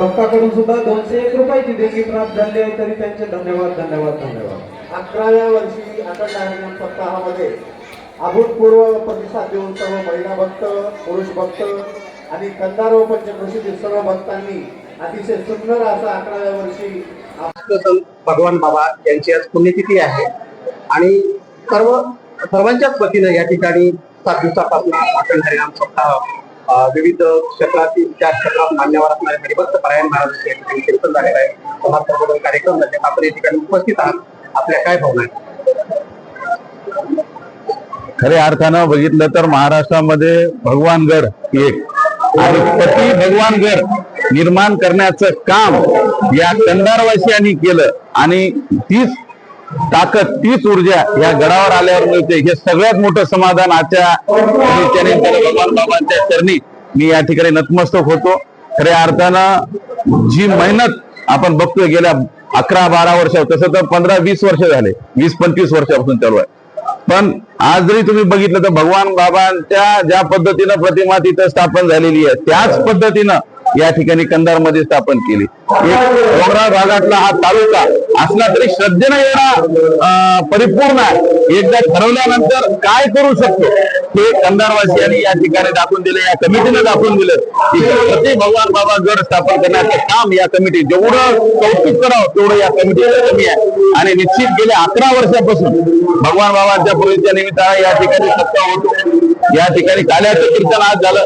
भक्ताकडून सुद्धा दोनशे एक रुपयाची देणगी प्राप्त झाली आहे तरी त्यांचे धन्यवाद धन्यवाद धन्यवाद. अकराव्या वर्षी अखंड हरिनाम सप्ताहामध्ये अभूतपूर्व प्रतिसाद देऊन सर्व महिला भक्त पुरुष भक्त आणि कंदार पंचकृषीतील सर्व भक्तांनी अतिशय सुंदर असा अकराव्या वर्षी संत भगवान बाबा यांची आज पुण्यतिथी आहे. आणि सर्व सर्वांच्याच वतीनं या ठिकाणी सात दिवसापासून अखंड हरिनाम सप्ताह विविध क्षेत्रातील त्या क्षेत्रात मान्यवर असणारे म्हणजे हरिभक्त परायण महाराज या ठिकाणी कीर्तन झालेलं आहे. समाज प्रबोधन कार्यक्रम झाले. आपण या ठिकाणी उपस्थित आहात. आपल्या काय भावना आहेत? खऱ्या अर्थानं बघितलं तर महाराष्ट्रामध्ये भगवानगड एक आणि पती भगवानगड निर्माण करण्याचं काम या कंधारवासियांनी केलं आणि तीच ताकद तीच ऊर्जा या गडावर आल्यावर मिळते. हे सगळ्यात मोठं समाधान आजच्या भगवान बाबांच्या चरणी मी या ठिकाणी नतमस्तक होतो. खऱ्या अर्थानं जी मेहनत आपण बघतोय गेल्या अकरा बारा वर्ष तसं तर पंधरा वीस वर्ष झाले. वीस पंचवीस वर्षापासून चालू आहे. पण आज जरी तुम्ही बघितलं तर भगवान बाबांच्या ज्या पद्धतीनं प्रतिमा तिथं स्थापन झालेली आहे त्याच पद्धतीनं या ठिकाणी कंधारमध्ये स्थापन केली. एक डोंगराळ भागातला हा तालुका असला तरी श्रद्धेनं येणार परिपूर्ण आहे. एकदा ठरवल्यानंतर काय करू शकतो? हे कंधारवासियांनी या ठिकाणी दाखवून दिले या कमिटीने दाखवून दिलं की प्रति भगवान बाबा गड स्थापन करण्याचं काम या कमिटी जेवढं कौतुक करावं तेवढं या कमिटीला कमी आहे. आणि निश्चित गेल्या अकरा वर्षापासून भगवान बाबांच्या पूर्वीच्या निमित्तानं या ठिकाणी सत्ता होतो. या ठिकाणी काल्याचं कीर्तन आज झालं.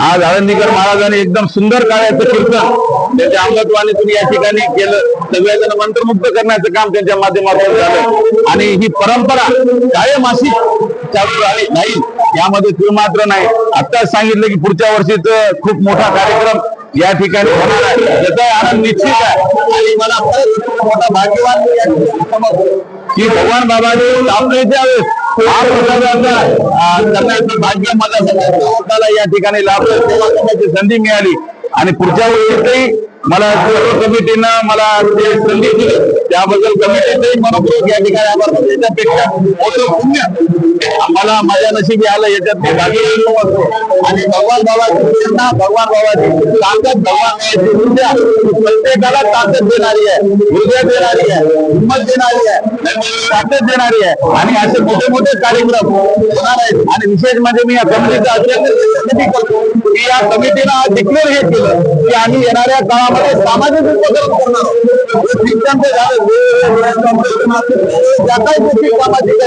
आज आळंदीकर महाराजांनी एकदम सुंदर काळ्याचं कीर्तन त्यांच्या अंगत्वानीतून या ठिकाणी केलं. सगळ्याजण मंत्रमुक्त करण्याचं काम त्यांच्या माध्यमातून झालं. आणि ही परंपरा कायम अशी चालू राहिली नाही. यामध्ये तुम्ही मात्र नाही. आत्ताच सांगितलं की पुढच्या वर्षीच खूप मोठा कार्यक्रम या ठिकाणी होणार आहे. त्याचा आनंद निश्चित आहे. आणि मला मोठा भाग्यवान की भगवान बाबांनी स्थापनेच्या वेळेस करण्याचं भाग्य मला सगळ्या या ठिकाणी लाभलं सेवा करण्याची संधी मिळाली. आणि पुढच्या वेळेसही मला कमिटीनं मला ते संधी दिली. त्याबद्दल कमिटीचंही मनपूर्वक या ठिकाणी आभार मानतो. मोठं पुण्य. आम्हाला माझ्या नशिबी आलं याच्यात आणि भगवान बाबाची भगवान बाबाची ताकद भगवान ऊर्जा प्रत्येकाला ताकद देणारी आहे. ऊर्जा देणारी आहे. हिंमत देणारी आहे. ताकद देणारी आहे. आणि असे मोठे मोठे कार्यक्रम होणार आहेत. आणि विशेष म्हणजे मी या कमिटीचा अध्यक्ष करतो. की या कमिटीनं आज डिक्लेअर हे केलं की आम्ही येणाऱ्या काळामध्ये सामाजिक उपक्रम करणार आहोत. झालं. ज्या काही गोष्टी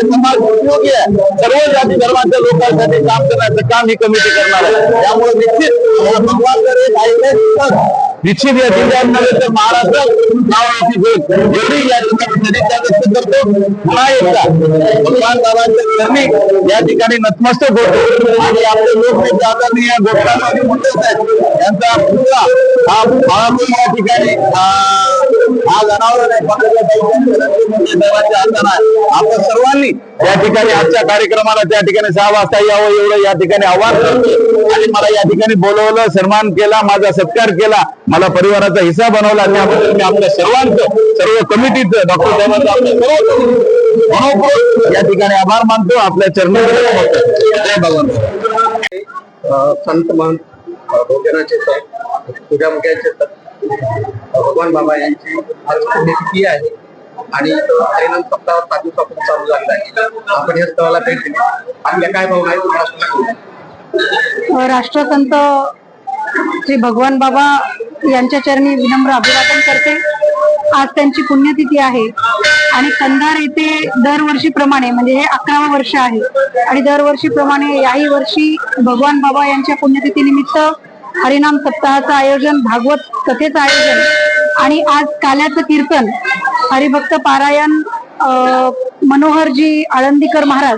समाज उपयोगी आहे सर्व जाती धर्माच्या लोकांसाठी काम करण्याचं काम ही कमिटी करणार आहे. त्यामुळे निश्चित भगवान जर एक ऐकलं निश्चित या जिल्ह्यांमध्ये तर महाराष्ट्रात एवढी या ठिकाणी करतो पुन्हा एकदा भगवान बाबांच्या चरणी या ठिकाणी नतमस्तक होतो. आणि आपले लोकनेते आदरणीय गोष्टांमध्ये मुंडे साहेब यांचा पुतळा हा बाळापूर या ठिकाणी हा जनावर देवाच्या आपण सर्वांनी या ठिकाणी आजच्या कार्यक्रमाला त्या ठिकाणी सहा वाजता यावं एवढं या ठिकाणी आव्हान करतो. आणि मला या ठिकाणी बोलवलं सन्मान केला माझा सत्कार केला. मला परिवाराचा हिस्सा बनवला त्याबद्दल मी आपल्या सर्वांचं सर्व कमिटीचं डॉक्टर साहेबांचं आपल्या या ठिकाणी आभार मानतो. आपल्या चरणी संत महंत भोजनाचे साहेब तुझ्यामुख्याचे भगवान बाबा यांची आज पुण्यतिथी आहे आणि हरिनाम सप्ताह चालू झालेला आहे. आपण या स्थळाला भेट दिली. आपल्या काय भावना आहे राष्ट्रसंत श्री भगवान बाबा यांच्या चरणी विनम्र अभिवादन करते. आज त्यांची पुण्यतिथी आहे. आणि कंधार येथे दरवर्षीप्रमाणे म्हणजे हे अकरावं वर्ष आहे. आणि दरवर्षीप्रमाणे याही वर्षी भगवान बाबा यांच्या पुण्यतिथी निमित्त हरिनाम सप्ताहाचं आयोजन भागवत कथेचं आयोजन आणि आज काल्याचं कीर्तन हरिभक्त पारायण अं, मनोहरजी आळंदीकर महाराज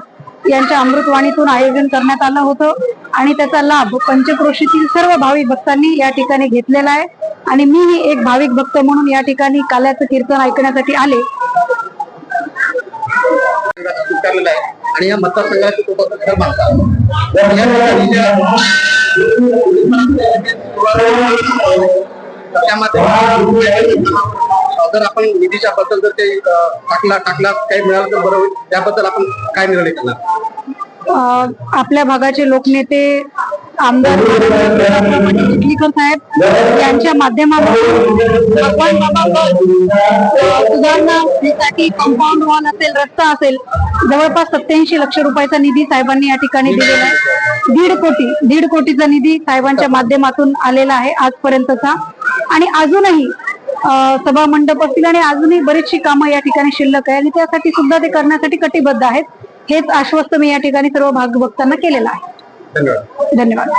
यांच्या अमृतवाणीतून आयोजन करण्यात आलं होतं. आणि त्याचा लाभ पंचक्रोशीतील सर्व भाविक भक्तांनी या ठिकाणी घेतलेला आहे. आणि मीही एक भाविक भक्त म्हणून या ठिकाणी काल्याचं कीर्तन ऐकण्यासाठी आले. आहे. आणि या मतदारसंघाचे जर आपण निधीच्या बद्दल जर ते टाकला टाकला काही मिळालं तर बरं होईल. त्याबद्दल आपण काय निर्णय करणार आपल्या भागाचे लोकनेते आमदार साहेब यांच्या माध्यमातून भगवान बाबा सुधारणासाठी कंपाऊंड वॉल असेल रस्ता असेल जवळपास सत्याऐंशी लक्ष रुपयाचा निधी साहेबांनी या ठिकाणी दिलेला आहे. दीड कोटी दीड कोटीचा निधी साहेबांच्या माध्यमातून आलेला आहे आजपर्यंतचा. आणि अजूनही सभा मंडप असतील आणि अजूनही बरीचशी कामं या ठिकाणी शिल्लक आहे. आणि त्यासाठी सुद्धा ते करण्यासाठी कटिबद्ध आहेत. हेच आश्वस्त मी या ठिकाणी सर्व भागभक्तांना केलेलं आहे. धन्यवाद. धन्यवाद.